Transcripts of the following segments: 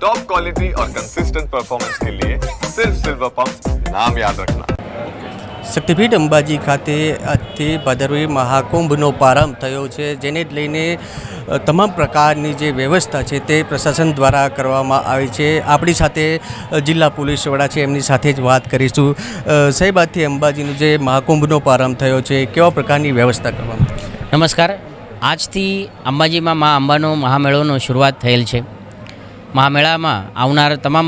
Top quality और consistent performance के लिए सिर्फ सिल्वर पंप नाम याद रखना શક્તિપીઠ અંબાજી ખાતે આજથી ભાદરવી મહાકુંભનો પ્રારંભ થયો છે જેને લઈને અ, તમામ પ્રકારની જે વ્યવસ્થા છે તે પ્રશાસન દ્વારા કરવામાં આવી છે આપણી સાથે અ, જિલ્લા પોલીસ વડા છે એમની સાથે જ વાત કરીશું અ, સાહેબ આજથી અંબાજીનો જે મહાકુંભનો પ્રારંભ થયો છે કેવા પ્રકારની વ્યવસ્થા કરવામાં આવી છે? નમસ્કાર આજથી અંબાજીમાં મા અંબાનો મહામેળોનો શરૂઆત થયેલ છે મહામેળામાં આવનાર તમામ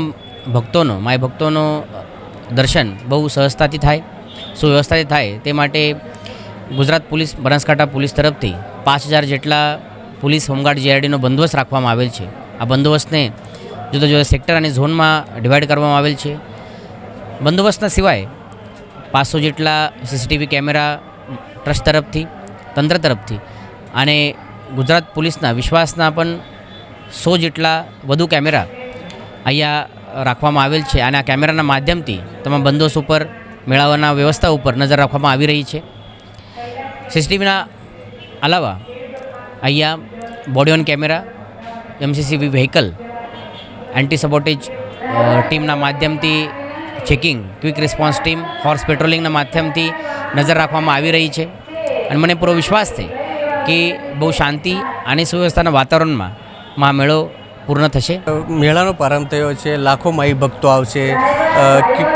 ભક્તોનો, માય ભક્તોનો દર્શન બહુ સહજતાથી થાય, સુવ્યવસ્થાથી થાય. તે માટે ગુજરાત પોલીસ, બનાસકાંઠા પોલીસ તરફથી પાંચ હજાર જેટલા પોલીસ હોમગાર્ડ જીઆરડીનો બંદોબસ્ત રાખવામાં આવેલ છે. આ બંદોબસ્તને જુદા જુદા સેક્ટર અને ઝોનમાં ડિવાઈડ કરવામાં આવેલ છે. બંદોબસ્તના સિવાય પાંચસો જેટલા સીસીટીવી કેમેરા ટ્રસ્ટ તરફથી, તંત્ર તરફથી અને ગુજરાત પોલીસના વિશ્વાસના પણ સો જેટલા વધુ કેમેરા અહીંયા રાખવામાં આવેલ છે. અને આ કેમેરાના માધ્યમથી તમામ બંદોસ ઉપર મેળાવાના વ્યવસ્થા ઉપર નજર રાખવામાં આવી રહી છે. સીસીટીવીના અલાવા અહીંયા body on camera MCCV vehicle anti sabotage ટીમના માધ્યમથી checking quick response team horse પેટ્રોલિંગના માધ્યમથી નજર રાખવામાં આવી રહી છે. અને મને પૂરો વિશ્વાસ છે કે બહુ શાંતિ અને સુવ્યવસ્થાના વાતાવરણમાં મા મેળો પૂર્ણ થશે? મેળાનો પ્રારંભ થયો છે. લાખો માઈ ભક્તો આવશે.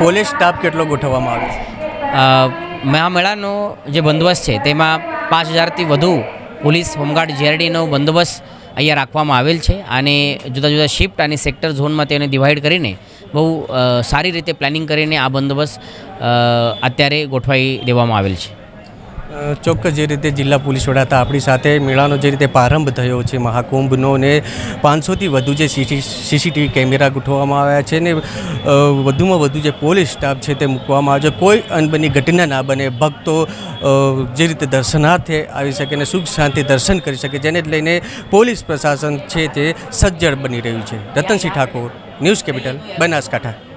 પોલીસ સ્ટાફ કેટલો ગોઠવવામાં આવે છે? મેળાનો મહામેળાનો જે બંદોબસ્ત છે તેમાં પાંચ હજારથી વધુ પોલીસ હોમગાર્ડ જીઆરડીનો બંદોબસ્ત અહીંયા રાખવામાં આવેલ છે અને જુદા જુદા શિફ્ટ અને સેક્ટર ઝોનમાં તેને ડિવાઈડ કરીને બહુ સારી રીતે પ્લાનિંગ કરીને આ બંદોબસ્ત અત્યારે ગોઠવાઈ દેવામાં આવેલ છે. ચોક્કસ જે રીતે જિલ્લા પોલીસ વડા હતા, આપણી સાથે મેળાનો જે રીતે પ્રારંભ થયો છે, મહાકુંભનો ને પાંચસોથી વધુ જે સીસીટીવી કેમેરા ગોઠવવામાં આવ્યા છે ને વધુમાં વધુ જે પોલીસ સ્ટાફ છે તે મૂકવામાં આવ્યો છે. કોઈ અનબની ઘટના ના બને, ભક્તો જે રીતે દર્શનાર્થે આવી શકે અને સુખ શાંતિ દર્શન કરી શકે, જેને લઈને પોલીસ પ્રશાસન છે તે સજ્જડ બની રહ્યું છે. Ratansinh Thakor, news capital, Banaskantha.